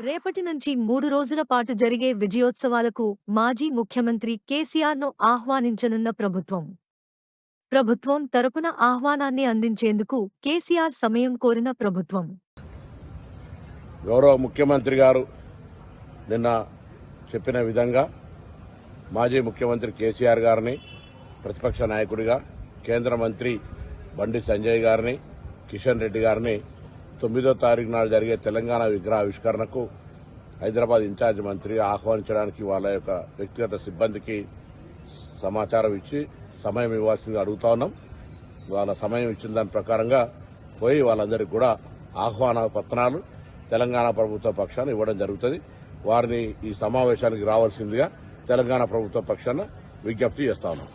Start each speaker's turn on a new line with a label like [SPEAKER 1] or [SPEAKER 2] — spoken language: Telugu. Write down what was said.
[SPEAKER 1] రేపటి నుంచి మూడు రోజుల పాటు జరిగే విజయోత్సవాలకు మాజీ ముఖ్యమంత్రి కేసీఆర్ను ఆహ్వానించనున్న ప్రభుత్వం. ప్రభుత్వం తరపున ఆహ్వానాన్ని అందించేందుకు కేసీఆర్ సమయం కోరిన ప్రభుత్వం.
[SPEAKER 2] గౌరవ ముఖ్యమంత్రి గారు నిన్న చెప్పిన విధంగా మాజీ ముఖ్యమంత్రి కేసీఆర్ గారిని ప్రతిపక్ష నాయకుడిగా కేంద్ర మంత్రి బండి సంజయ్ గారిని కిషన్ రెడ్డి గారిని తొమ్మిదో తారీఖు నాడు జరిగే తెలంగాణ విగ్రహ ఆవిష్కరణకు హైదరాబాద్ ఇన్ఛార్జ్ మంత్రిగా ఆహ్వానించడానికి వాళ్ళ యొక్క వ్యక్తిగత సిబ్బందికి సమాచారం ఇచ్చి సమయం ఇవ్వాల్సిందిగా అడుగుతా ఉన్నాం. వాళ్ళ సమయం ఇచ్చిన దాని ప్రకారంగా పోయి వాళ్ళందరికీ కూడా ఆహ్వాన పత్రాలు తెలంగాణ ప్రభుత్వ పక్షాన్ని ఇవ్వడం జరుగుతుంది. వారిని ఈ సమావేశానికి రావాల్సిందిగా తెలంగాణ ప్రభుత్వ పక్షాన విజ్ఞప్తి చేస్తా ఉన్నాం.